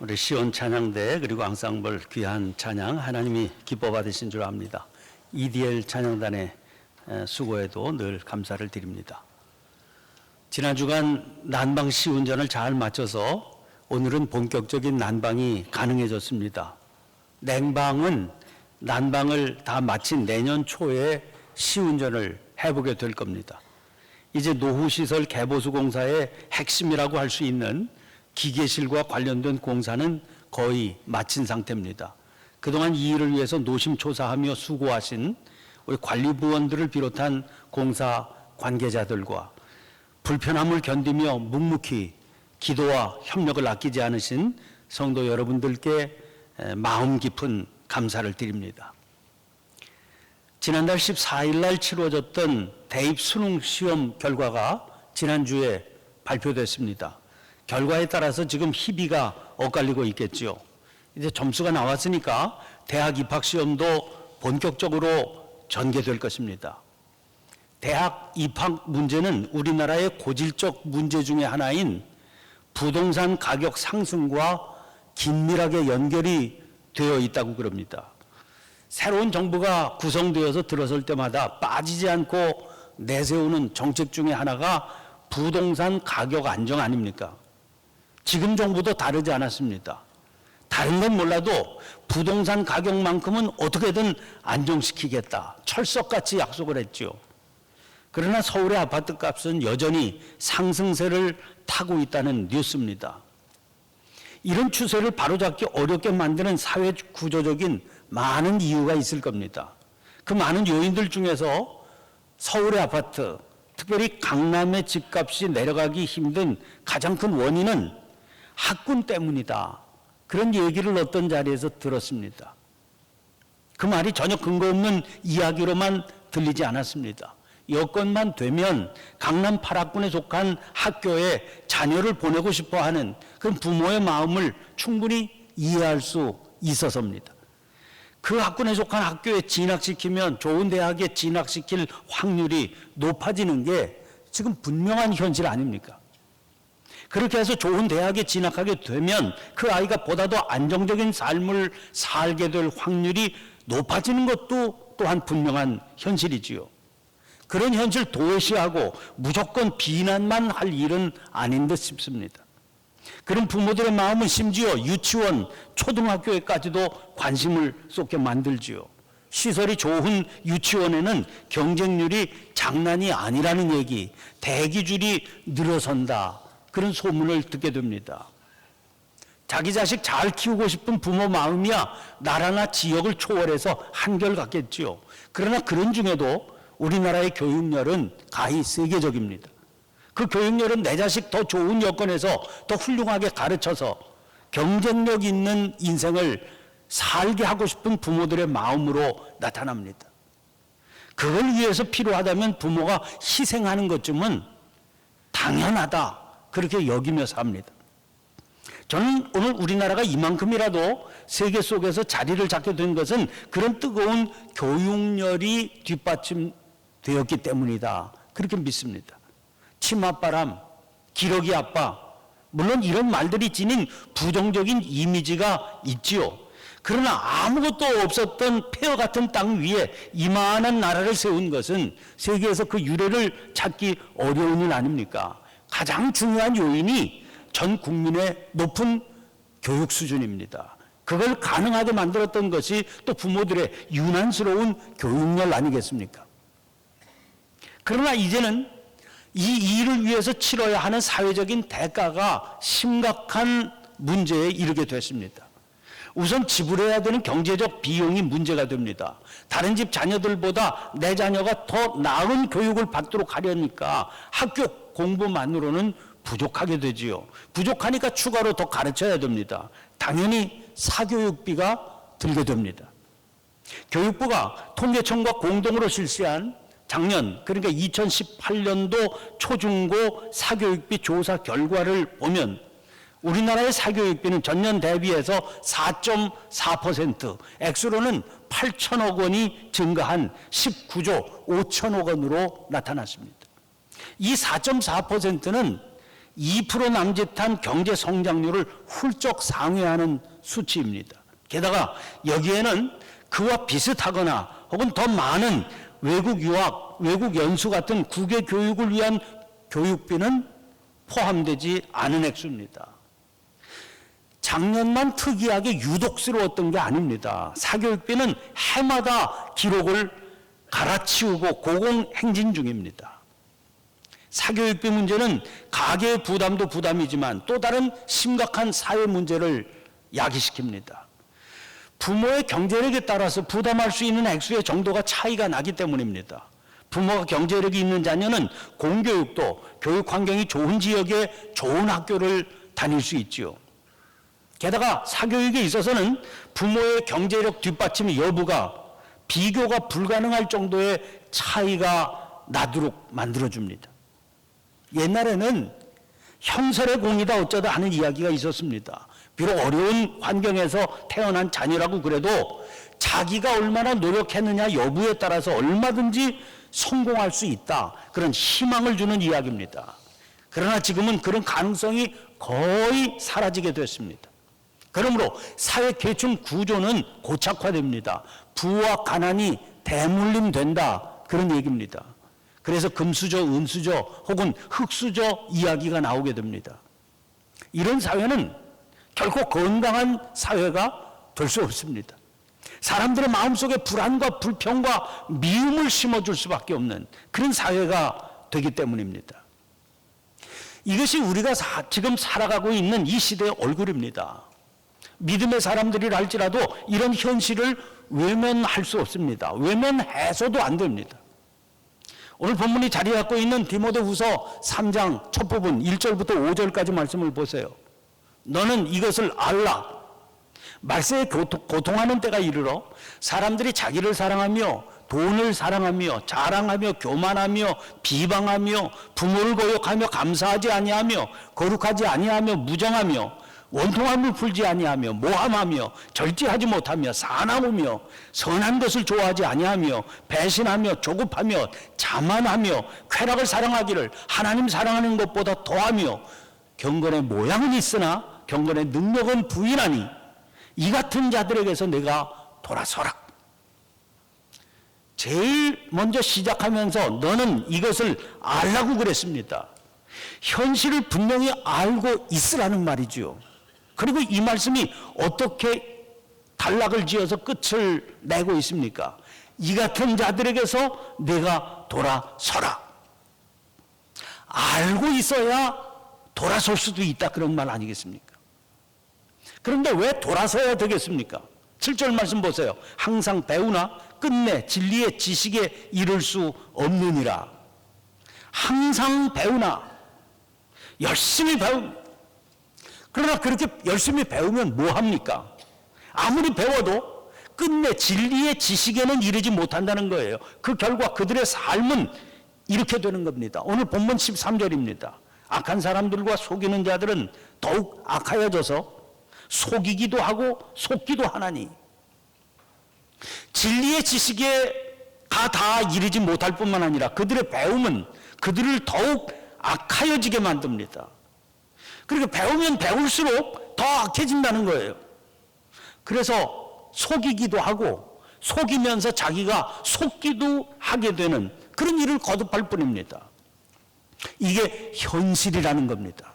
우리 시온 찬양대 그리고 앙상블 귀한 찬양 하나님이 기뻐 받으신 줄 압니다. EDL 찬양단의 에, 수고에도 늘 감사를 드립니다. 지난 주간 난방 시운전을 잘 마쳐서 오늘은 본격적인 난방이 가능해졌습니다. 냉방은 난방을 다 마친 내년 초에 시운전을 해보게 될 겁니다. 이제 노후시설 개보수 공사의 핵심이라고 할 수 있는 기계실과 관련된 공사는 거의 마친 상태입니다. 그동안 이 일을 위해서 노심초사하며 수고하신 우리 관리부원들을 비롯한 공사 관계자들과 불편함을 견디며 묵묵히 기도와 협력을 아끼지 않으신 성도 여러분들께 에, 마음 깊은 감사를 드립니다. 지난달 14일 날 치러졌던 대입 수능 시험 결과가 지난주에 발표됐습니다. 결과에 따라서 지금 희비가 엇갈리고 있겠지요. 이제 점수가 나왔으니까 대학 입학 시험도 본격적으로 전개될 것입니다. 대학 입학 문제는 우리나라의 고질적 문제 중의 하나인 부동산 가격 상승과 긴밀하게 연결이 되어 있다고 그럽니다. 새로운 정부가 구성되어서 들어설 때마다 빠지지 않고 내세우는 정책 중에 하나가 부동산 가격 안정 아닙니까? 지금 정부도 다르지 않았습니다. 다른 건 몰라도 부동산 가격만큼은 어떻게든 안정시키겠다. 철석같이 약속을 했죠. 그러나 서울의 아파트 값은 여전히 상승세를 타고 있다는 뉴스입니다. 이런 추세를 바로잡기 어렵게 만드는 사회 구조적인 많은 이유가 있을 겁니다. 그 많은 요인들 중에서 서울의 아파트, 특별히 강남의 집값이 내려가기 힘든 가장 큰 원인은 학군 때문이다. 그런 얘기를 어떤 자리에서 들었습니다. 그 말이 전혀 근거 없는 이야기로만 들리지 않았습니다. 여건만 되면 강남 8학군에 속한 학교에 자녀를 보내고 싶어 하는 그런 부모의 마음을 충분히 이해할 수 있어서입니다. 그 학군에 속한 학교에 진학시키면 좋은 대학에 진학시킬 확률이 높아지는 게 지금 분명한 현실 아닙니까? 그렇게 해서 좋은 대학에 진학하게 되면 그 아이가 보다 더 안정적인 삶을 살게 될 확률이 높아지는 것도 또한 분명한 현실이지요. 그런 현실 도외시하고 무조건 비난만 할 일은 아닌 듯 싶습니다. 그런 부모들의 마음은 심지어 유치원, 초등학교에까지도 관심을 쏟게 만들지요. 시설이 좋은 유치원에는 경쟁률이 장난이 아니라는 얘기, 대기줄이 늘어선다. 그런 소문을 듣게 됩니다. 자기 자식 잘 키우고 싶은 부모 마음이야 나라나 지역을 초월해서 한결같겠지요. 그러나 그런 중에도 우리나라의 교육열은 가히 세계적입니다. 그 교육열은 내 자식 더 좋은 여건에서 더 훌륭하게 가르쳐서 경쟁력 있는 인생을 살게 하고 싶은 부모들의 마음으로 나타납니다. 그걸 위해서 필요하다면 부모가 희생하는 것쯤은 당연하다. 그렇게 여기며 삽니다. 저는 오늘 우리나라가 이만큼이라도 세계 속에서 자리를 잡게 된 것은 그런 뜨거운 교육열이 뒷받침되었기 때문이다. 그렇게 믿습니다. 치맛바람, 기러기 아빠, 물론 이런 말들이 지닌 부정적인 이미지가 있지요. 그러나 아무것도 없었던 폐허 같은 땅 위에 이만한 나라를 세운 것은 세계에서 그 유래를 찾기 어려운 일 아닙니까? 가장 중요한 요인이 전 국민의 높은 교육 수준입니다. 그걸 가능하게 만들었던 것이 또 부모들의 유난스러운 교육열 아니겠습니까? 그러나 이제는 이 일을 위해서 치러야 하는 사회적인 대가가 심각한 문제에 이르게 됐습니다. 우선 지불해야 되는 경제적 비용이 문제가 됩니다. 다른 집 자녀들보다 내 자녀가 더 나은 교육을 받도록 하려니까 학교 공부만으로는 부족하게 되지요. 부족하니까 추가로 더 가르쳐야 됩니다. 당연히 사교육비가 들게 됩니다. 교육부가 통계청과 공동으로 실시한 작년 그러니까 2018년도 초중고 사교육비 조사 결과를 보면 우리나라의 사교육비는 전년 대비해서 4.4% 액수로는 8천억 원이 증가한 19조 5천억 원으로 나타났습니다. 이 4.4%는 2% 남짓한 경제 성장률을 훌쩍 상회하는 수치입니다. 게다가 여기에는 그와 비슷하거나 혹은 더 많은 외국 유학, 외국 연수 같은 국외 교육을 위한 교육비는 포함되지 않은 액수입니다. 작년만 특이하게 유독스러웠던 게 아닙니다. 사교육비는 해마다 기록을 갈아치우고 고공행진 중입니다. 사교육비 문제는 가계의 부담도 부담이지만 또 다른 심각한 사회 문제를 야기시킵니다. 부모의 경제력에 따라서 부담할 수 있는 액수의 정도가 차이가 나기 때문입니다. 부모가 경제력이 있는 자녀는 공교육도 교육 환경이 좋은 지역에 좋은 학교를 다닐 수 있지요. 게다가 사교육에 있어서는 부모의 경제력 뒷받침 여부가 비교가 불가능할 정도의 차이가 나도록 만들어줍니다. 옛날에는 형설의 공이다 어쩌다 하는 이야기가 있었습니다. 비록 어려운 환경에서 태어난 자녀라고 그래도 자기가 얼마나 노력했느냐 여부에 따라서 얼마든지 성공할 수 있다. 그런 희망을 주는 이야기입니다. 그러나 지금은 그런 가능성이 거의 사라지게 됐습니다. 그러므로 사회 계층 구조는 고착화됩니다. 부와 가난이 대물림 된다. 그런 얘기입니다. 그래서 금수저, 은수저 혹은 흙수저 이야기가 나오게 됩니다. 이런 사회는 결코 건강한 사회가 될 수 없습니다. 사람들의 마음속에 불안과 불평과 미움을 심어줄 수밖에 없는 그런 사회가 되기 때문입니다. 이것이 우리가 사- 지금 살아가고 있는 이 시대의 얼굴입니다. 믿음의 사람들이라 할지라도 이런 현실을 외면할 수 없습니다. 외면해서도 안 됩니다. 오늘 본문이 자리 잡고 있는 디모데 후서 3장 첫 부분 1절부터 5절까지 말씀을 보세요. 너는 이것을 알라. 말세에 고통- 고통하는 때가 이르러 사람들이 자기를 사랑하며 돈을 사랑하며 자랑하며 교만하며 비방하며 부모를 거역하며 감사하지 아니하며 거룩하지 아니하며 무정하며 원통함을 풀지 아니하며 모함하며 절제하지 못하며 사나우며 선한 것을 좋아하지 아니하며 배신하며 조급하며 자만하며 쾌락을 사랑하기를 하나님 사랑하는 것보다 더하며 경건의 모양은 있으나 경건의 능력은 부인하니 이 같은 자들에게서 내가 돌아서라. 제일 먼저 시작하면서 너는 이것을 알라고 그랬습니다. 현실을 분명히 알고 있으라는 말이지요. 그리고 이 말씀이 어떻게 단락을 지어서 끝을 내고 있습니까? 이 같은 자들에게서 내가 돌아서라. 알고 있어야 돌아설 수도 있다 그런 말 아니겠습니까? 그런데 왜 돌아서야 되겠습니까? 7절 말씀 보세요. 항상 배우나 끝내 진리의 지식에 이를 수 없느니라. 항상 배우나 열심히 배우. 그러나 그렇게 열심히 배우면 뭐 합니까? 아무리 배워도 끝내 진리의 지식에는 이르지 못한다는 거예요. 그 결과 그들의 삶은 이렇게 되는 겁니다. 오늘 본문 13절입니다. 악한 사람들과 속이는 자들은 더욱 악하여져서 속이기도 하고 속기도 하나니 진리의 지식에가 다 이르지 못할 뿐만 아니라 그들의 배움은 그들을 더욱 악하여지게 만듭니다. 그리고 배우면 배울수록 더 악해진다는 거예요. 그래서 속이기도 하고 속이면서 자기가 속기도 하게 되는 그런 일을 거듭할 뿐입니다. 이게 현실이라는 겁니다.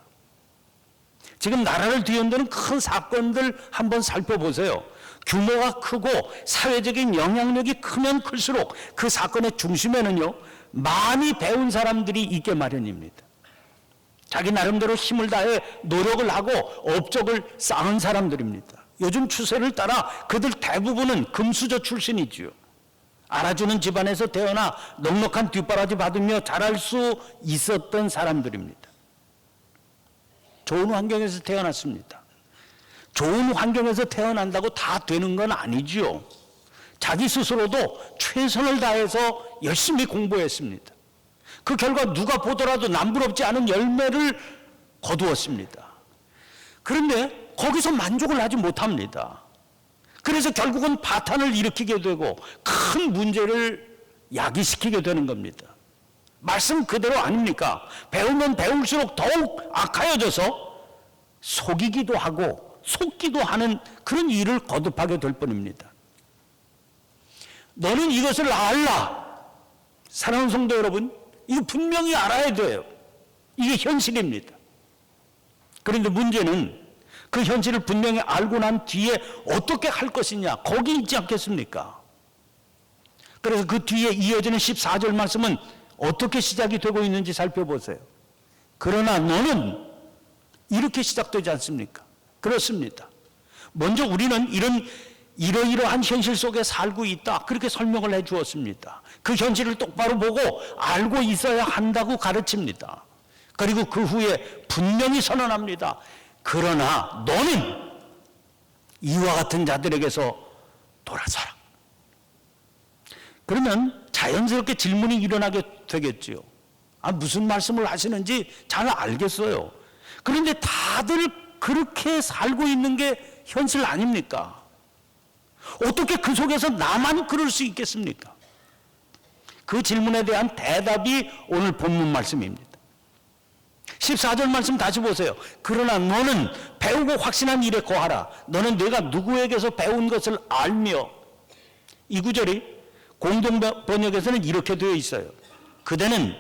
지금 나라를 뒤흔드는 큰 사건들 한번 살펴보세요. 규모가 크고 사회적인 영향력이 크면 클수록 그 사건의 중심에는요, 많이 배운 사람들이 있게 마련입니다. 자기 나름대로 힘을 다해 노력을 하고 업적을 쌓은 사람들입니다. 요즘 추세를 따라 그들 대부분은 금수저 출신이지요. 알아주는 집안에서 태어나 넉넉한 뒷바라지 받으며 자랄 수 있었던 사람들입니다. 좋은 환경에서 태어났습니다. 좋은 환경에서 태어난다고 다 되는 건 아니지요. 자기 스스로도 최선을 다해서 열심히 공부했습니다. 그 결과 누가 보더라도 남부럽지 않은 열매를 거두었습니다. 그런데 거기서 만족을 하지 못합니다. 그래서 결국은 파탄을 일으키게 되고 큰 문제를 야기시키게 되는 겁니다. 말씀 그대로 아닙니까? 배우면 배울수록 더욱 악하여져서 속이기도 하고 속기도 하는 그런 일을 거듭하게 될 뿐입니다. 너는 이것을 알라. 사랑하는 성도 여러분, 이거 분명히 알아야 돼요. 이게 현실입니다. 그런데 문제는 그 현실을 분명히 알고 난 뒤에 어떻게 할 것이냐, 거기 있지 않겠습니까? 그래서 그 뒤에 이어지는 14절 말씀은 어떻게 시작이 되고 있는지 살펴보세요. 그러나 너는 이렇게 시작되지 않습니까? 그렇습니다. 먼저 우리는 이런 이러이러한 현실 속에 살고 있다. 그렇게 설명을 해 주었습니다. 그 현실을 똑바로 보고 알고 있어야 한다고 가르칩니다. 그리고 그 후에 분명히 선언합니다. 그러나 너는 이와 같은 자들에게서 돌아서라. 그러면 자연스럽게 질문이 일어나게 되겠지요. 아, 무슨 말씀을 하시는지 잘 알겠어요. 그런데 다들 그렇게 살고 있는 게 현실 아닙니까? 어떻게 그 속에서 나만 그럴 수 있겠습니까? 그 질문에 대한 대답이 오늘 본문 말씀입니다. 14절 말씀 다시 보세요. 그러나 너는 배우고 확신한 일에 거하라. 너는 내가 누구에게서 배운 것을 알며 이 구절이 공동 번역에서는 이렇게 되어 있어요. 그대는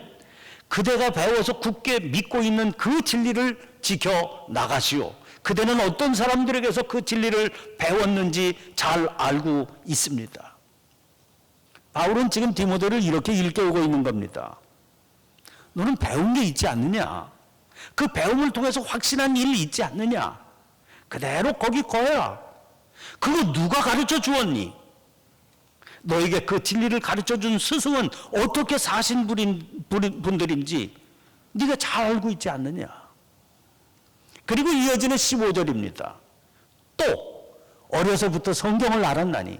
그대가 배워서 굳게 믿고 있는 그 진리를 지켜 나가시오. 그대는 어떤 사람들에게서 그 진리를 배웠는지 잘 알고 있습니다. 바울은 지금 디모데를 이렇게 일깨우고 있는 겁니다. 너는 배운 게 있지 않느냐? 그 배움을 통해서 확신한 일이 있지 않느냐? 그대로 거기 거야. 그거 누가 가르쳐 주었니? 너에게 그 진리를 가르쳐 준 스승은 어떻게 사신 분들인지 네가 잘 알고 있지 않느냐? 그리고 이어지는 15절입니다. 또 어려서부터 성경을 알았나니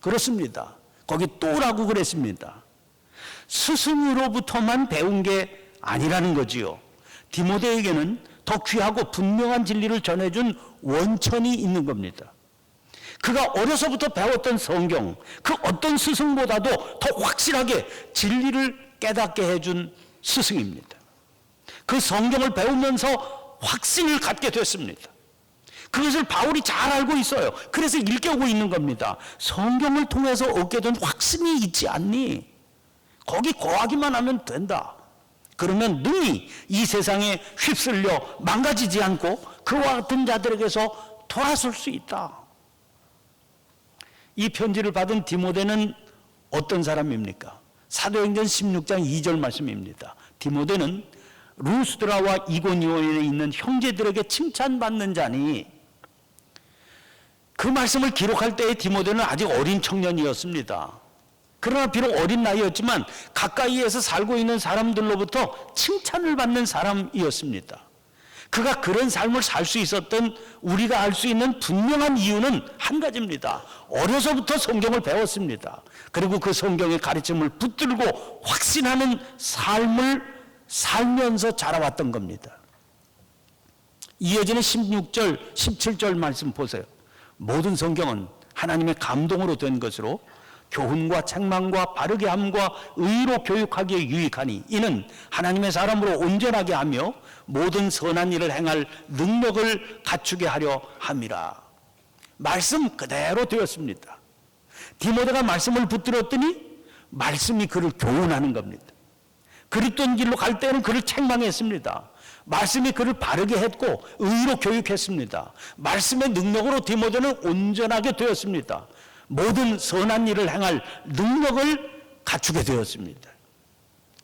그렇습니다. 거기 또라고 그랬습니다. 스승으로부터만 배운 게 아니라는 거지요. 디모데에게는 더 귀하고 분명한 진리를 전해준 원천이 있는 겁니다. 그가 어려서부터 배웠던 성경, 그 어떤 스승보다도 더 확실하게 진리를 깨닫게 해준 스승입니다. 그 성경을 배우면서 확신을 갖게 됐습니다. 그것을 바울이 잘 알고 있어요. 그래서 일깨우고 있는 겁니다. 성경을 통해서 얻게 된 확신이 있지 않니? 거기 거하기만 하면 된다. 그러면 능히 이 세상에 휩쓸려 망가지지 않고 그와 같은 자들에게서 돌아설 수 있다. 이 편지를 받은 디모데는 어떤 사람입니까? 사도행전 16장 2절 말씀입니다. 디모데는 루스드라와 이고니온에 있는 형제들에게 칭찬받는 자니 그 말씀을 기록할 때의 디모데는 아직 어린 청년이었습니다. 그러나 비록 어린 나이였지만 가까이에서 살고 있는 사람들로부터 칭찬을 받는 사람이었습니다. 그가 그런 삶을 살 수 있었던 우리가 알 수 있는 분명한 이유는 한 가지입니다. 어려서부터 성경을 배웠습니다. 그리고 그 성경의 가르침을 붙들고 확신하는 삶을 살면서 자라왔던 겁니다. 이어지는 16절, 17절 말씀 보세요. 모든 성경은 하나님의 감동으로 된 것으로 교훈과 책망과 바르게 함과 의로 교육하기에 유익하니 이는 하나님의 사람으로 온전하게 하며 모든 선한 일을 행할 능력을 갖추게 하려 함이라. 말씀 그대로 되었습니다. 디모데가 말씀을 붙들었더니 말씀이 그를 교훈하는 겁니다. 그리스도인 길로 갈 때는 그를 책망했습니다. 말씀이 그를 바르게 했고 의로 교육했습니다. 말씀의 능력으로 디모데는 온전하게 되었습니다. 모든 선한 일을 행할 능력을 갖추게 되었습니다.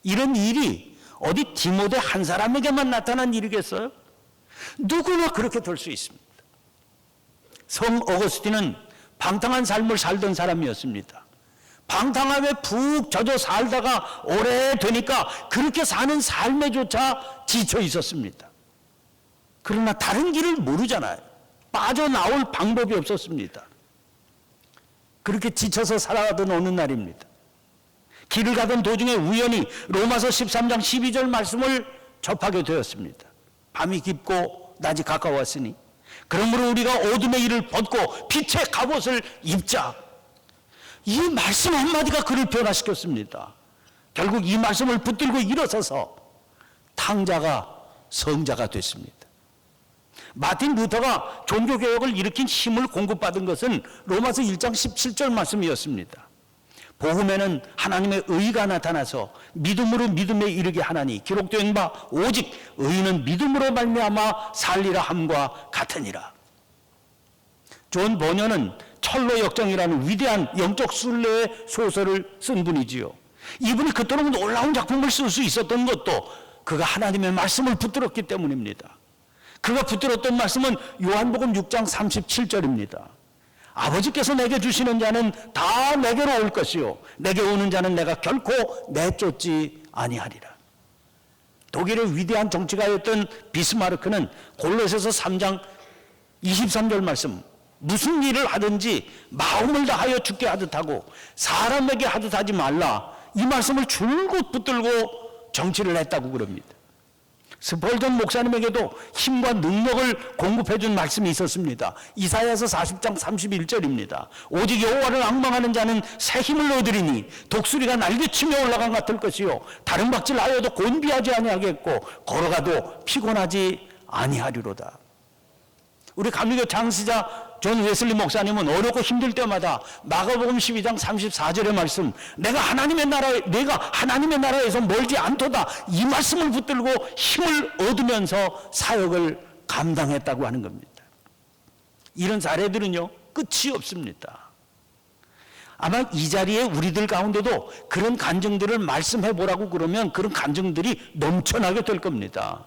이런 일이 어디 디모데 한 사람에게만 나타난 일이겠어요? 누구나 그렇게 될 수 있습니다. 성 어거스틴은 방탕한 삶을 살던 사람이었습니다. 방탕함에 푹 젖어 살다가 오래되니까 그렇게 사는 삶에조차 지쳐 있었습니다. 그러나 다른 길을 모르잖아요. 빠져나올 방법이 없었습니다. 그렇게 지쳐서 살아가던 어느 날입니다. 길을 가던 도중에 우연히 로마서 13장 12절 말씀을 접하게 되었습니다. 밤이 깊고 낮이 가까웠으니 그러므로 우리가 어둠의 일을 벗고 빛의 갑옷을 입자. 이 말씀 한마디가 그를 변화시켰습니다. 결국 이 말씀을 붙들고 일어서서 탕자가 성자가 됐습니다. 마틴 루터가 종교개혁을 일으킨 힘을 공급받은 것은 로마서 1장 17절 말씀이었습니다. 복음에는 하나님의 의가 나타나서 믿음으로 믿음에 이르게 하나니 기록된 바 오직 의는 믿음으로 말미암아 살리라 함과 같으니라. 존 보녀는 철로 역정이라는 위대한 영적 순례의 소설을 쓴 분이지요. 이분이 그토록 놀라운 작품을 쓸 수 있었던 것도 그가 하나님의 말씀을 붙들었기 때문입니다. 그가 붙들었던 말씀은 요한복음 6장 37절입니다. 아버지께서 내게 주시는 자는 다 내게로 올 것이요 내게 오는 자는 내가 결코 내쫓지 아니하리라. 독일의 위대한 정치가였던 비스마르크는 골로새서 3장 23절 말씀 무슨 일을 하든지 마음을 다하여 죽게 하듯 하고 사람에게 하듯 하지 말라 이 말씀을 줄곧 붙들고 정치를 했다고 그럽니다. 스펄전 목사님에게도 힘과 능력을 공급해 준 말씀이 있었습니다. 이사야서 40장 31절입니다. 오직 여호와를 앙망하는 자는 새 힘을 얻으리니 독수리가 날개치며 올라간 같을 것이요 다른 박질하여도 곤비하지 아니하겠고 걸어가도 피곤하지 아니하리로다. 우리 감리교 장시자 존 웨슬리 목사님은 어렵고 힘들 때마다 마가복음 12장 34절의 말씀 내가 하나님의 나라에 내가 하나님의 나라에서 멀지 않도다 이 말씀을 붙들고 힘을 얻으면서 사역을 감당했다고 하는 겁니다. 이런 사례들은요 끝이 없습니다. 아마 이 자리에 우리들 가운데도 그런 간증들을 말씀해 보라고 그러면 그런 간증들이 넘쳐나게 될 겁니다.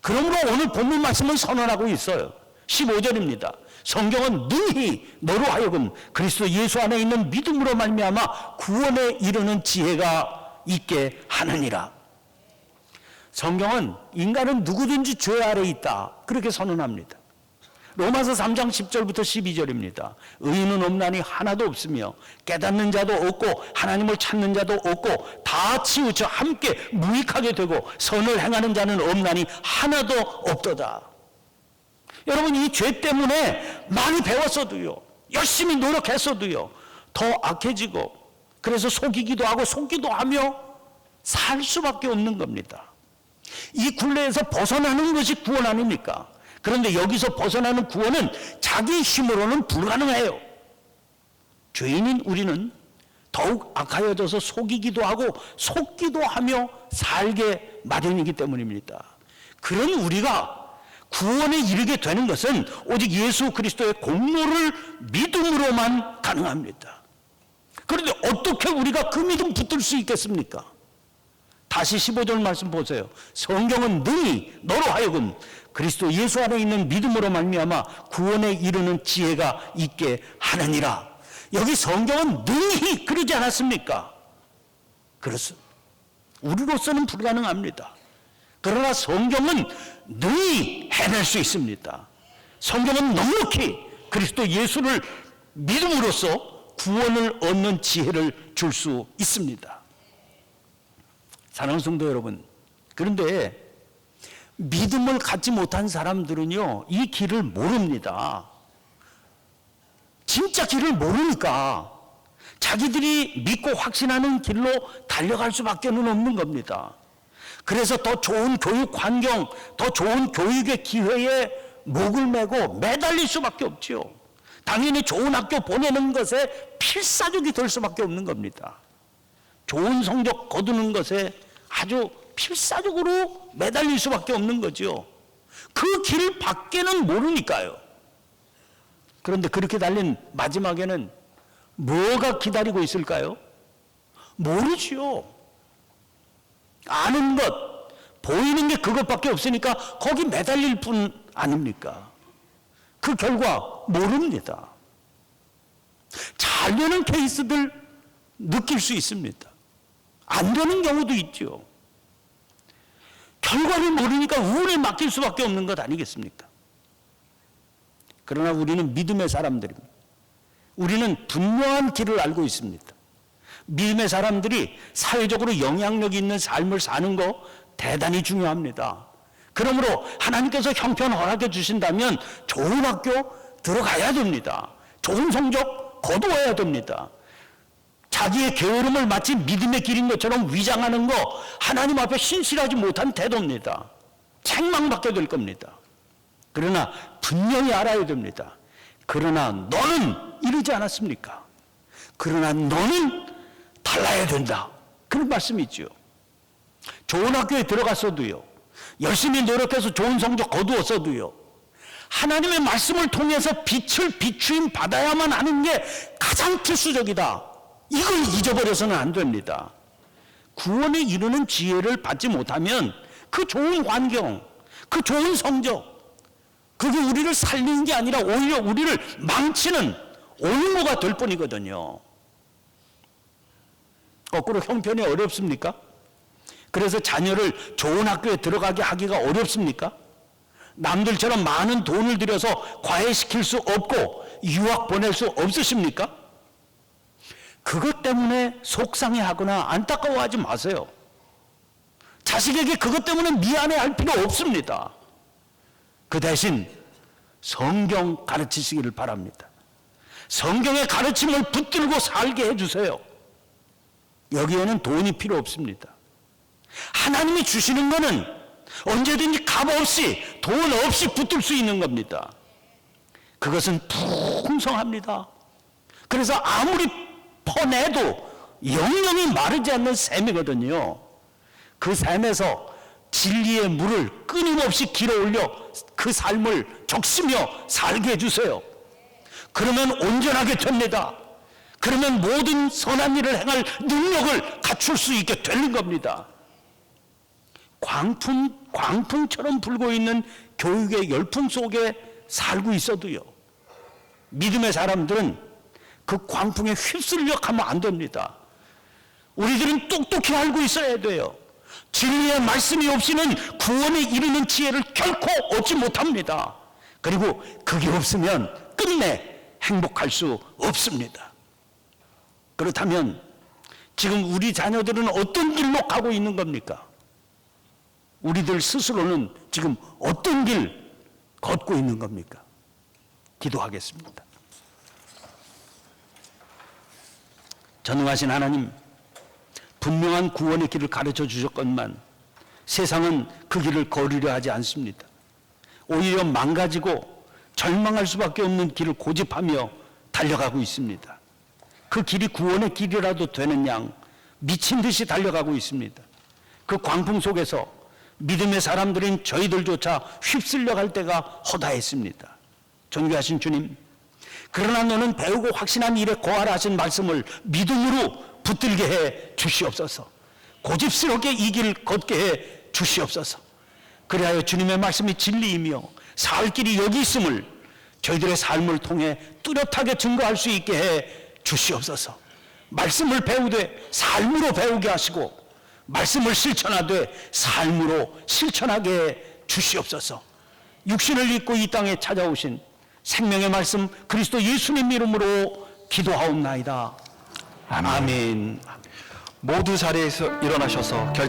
그러므로 오늘 본문 말씀은 선언하고 있어요. 15절입니다. 성경은 능히 너로 하여금 그리스도 예수 안에 있는 믿음으로 말미암아 구원에 이르는 지혜가 있게 하느니라. 성경은 인간은 누구든지 죄 아래 있다. 그렇게 선언합니다. 로마서 3장 10절부터 12절입니다. 의인은 없나니 하나도 없으며 깨닫는 자도 없고 하나님을 찾는 자도 없고 다 치우쳐 함께 무익하게 되고 선을 행하는 자는 없나니 하나도 없도다. 여러분 이 죄 때문에 많이 배웠어도요. 열심히 노력했어도요. 더 악해지고 그래서 속이기도 하고 속기도 하며 살 수밖에 없는 겁니다. 이 굴레에서 벗어나는 것이 구원 아닙니까? 그런데 여기서 벗어나는 구원은 자기 힘으로는 불가능해요. 죄인인 우리는 더욱 악하여져서 속이기도 하고 속기도 하며 살게 마련이기 때문입니다. 그런 우리가 구원에 이르게 되는 것은 오직 예수 그리스도의 공로를 믿음으로만 가능합니다. 그런데 어떻게 우리가 그 믿음 붙들 수 있겠습니까? 다시 15절 말씀 보세요. 성경은 능히 너로 하여금 그리스도 예수 안에 있는 믿음으로 말미암아 구원에 이르는 지혜가 있게 하느니라. 여기 성경은 능히 그러지 않았습니까? 그렇습니다. 우리로서는 불가능합니다. 그러나 성경은 능히 해낼 수 있습니다. 성경은 넉넉히 그리스도 예수를 믿음으로써 구원을 얻는 지혜를 줄 수 있습니다. 사랑하는 성도 여러분, 그런데 믿음을 갖지 못한 사람들은요, 이 길을 모릅니다. 진짜 길을 모르니까 자기들이 믿고 확신하는 길로 달려갈 수밖에 없는 겁니다. 그래서 더 좋은 교육 환경, 더 좋은 교육의 기회에 목을 메고 매달릴 수밖에 없지요. 당연히 좋은 학교 보내는 것에 필사적이 될 수밖에 없는 겁니다. 좋은 성적 거두는 것에 아주 필사적으로 매달릴 수밖에 없는 거죠. 그 길 밖에는 모르니까요. 그런데 그렇게 달린 마지막에는 뭐가 기다리고 있을까요? 모르지요. 아는 것, 보이는 게 그것밖에 없으니까 거기 매달릴 뿐 아닙니까? 그 결과 모릅니다. 잘 되는 케이스들 느낄 수 있습니다. 안 되는 경우도 있죠. 결과를 모르니까 운에 맡길 수밖에 없는 것 아니겠습니까? 그러나 우리는 믿음의 사람들입니다. 우리는 분명한 길을 알고 있습니다. 믿음의 사람들이 사회적으로 영향력 있는 삶을 사는 거 대단히 중요합니다. 그러므로 하나님께서 형편 허락해 주신다면 좋은 학교 들어가야 됩니다. 좋은 성적 거두어야 됩니다. 자기의 게으름을 마치 믿음의 길인 것처럼 위장하는 거 하나님 앞에 신실하지 못한 태도입니다. 책망받게 될 겁니다. 그러나 분명히 알아야 됩니다. 그러나 너는 이러지 않았습니까? 그러나 너는 달라야 된다. 그런 말씀이 있죠. 좋은 학교에 들어갔어도요. 열심히 노력해서 좋은 성적 거두었어도요. 하나님의 말씀을 통해서 빛을 비추임 받아야만 하는 게 가장 필수적이다. 이걸 잊어버려서는 안 됩니다. 구원에 이르는 지혜를 받지 못하면 그 좋은 환경, 그 좋은 성적, 그게 우리를 살리는 게 아니라 오히려 우리를 망치는 올무가 될 뿐이거든요. 거꾸로 형편이 어렵습니까? 그래서 자녀를 좋은 학교에 들어가게 하기가 어렵습니까? 남들처럼 많은 돈을 들여서 과외시킬 수 없고 유학 보낼 수 없으십니까? 그것 때문에 속상해하거나 안타까워하지 마세요. 자식에게 그것 때문에 미안해할 필요 없습니다. 그 대신 성경 가르치시기를 바랍니다. 성경의 가르침을 붙들고 살게 해주세요. 여기에는 돈이 필요 없습니다. 하나님이 주시는 것은 언제든지 값 없이 돈 없이 붙들 수 있는 겁니다. 그것은 풍성합니다. 그래서 아무리 퍼내도 영영이 마르지 않는 샘이거든요. 그 샘에서 진리의 물을 끊임없이 길어 올려 그 삶을 적시며 살게 해주세요. 그러면 온전하게 됩니다. 그러면 모든 선한 일을 행할 능력을 갖출 수 있게 되는 겁니다. 광풍, 광풍처럼 불고 있는 교육의 열풍 속에 살고 있어도요. 믿음의 사람들은 그 광풍에 휩쓸려 가면 안 됩니다. 우리들은 똑똑히 알고 있어야 돼요. 진리의 말씀이 없이는 구원에 이르는 지혜를 결코 얻지 못합니다. 그리고 그게 없으면 끝내 행복할 수 없습니다. 그렇다면 지금 우리 자녀들은 어떤 길로 가고 있는 겁니까? 우리들 스스로는 지금 어떤 길 걷고 있는 겁니까? 기도하겠습니다. 전능하신 하나님, 분명한 구원의 길을 가르쳐 주셨건만 세상은 그 길을 걸으려 하지 않습니다. 오히려 망가지고 절망할 수밖에 없는 길을 고집하며 달려가고 있습니다. 그 길이 구원의 길이라도 되는 양 미친 듯이 달려가고 있습니다. 그 광풍 속에서 믿음의 사람들인 저희들조차 휩쓸려 갈 때가 허다했습니다. 존귀하신 주님, 그러나 너는 배우고 확신한 일에 고하라 하신 말씀을 믿음으로 붙들게 해 주시옵소서. 고집스럽게 이 길 걷게 해 주시옵소서. 그리하여 주님의 말씀이 진리이며 살 길이 여기 있음을 저희들의 삶을 통해 뚜렷하게 증거할 수 있게 해 주시옵소서. 말씀을 배우되 삶으로 배우게 하시고 말씀을 실천하되 삶으로 실천하게 해 주시옵소서. 육신을 입고 이 땅에 찾아오신 생명의 말씀 그리스도 예수님 이름으로 기도하옵나이다. 아멘. 모두 자리에서 일어나셔서 결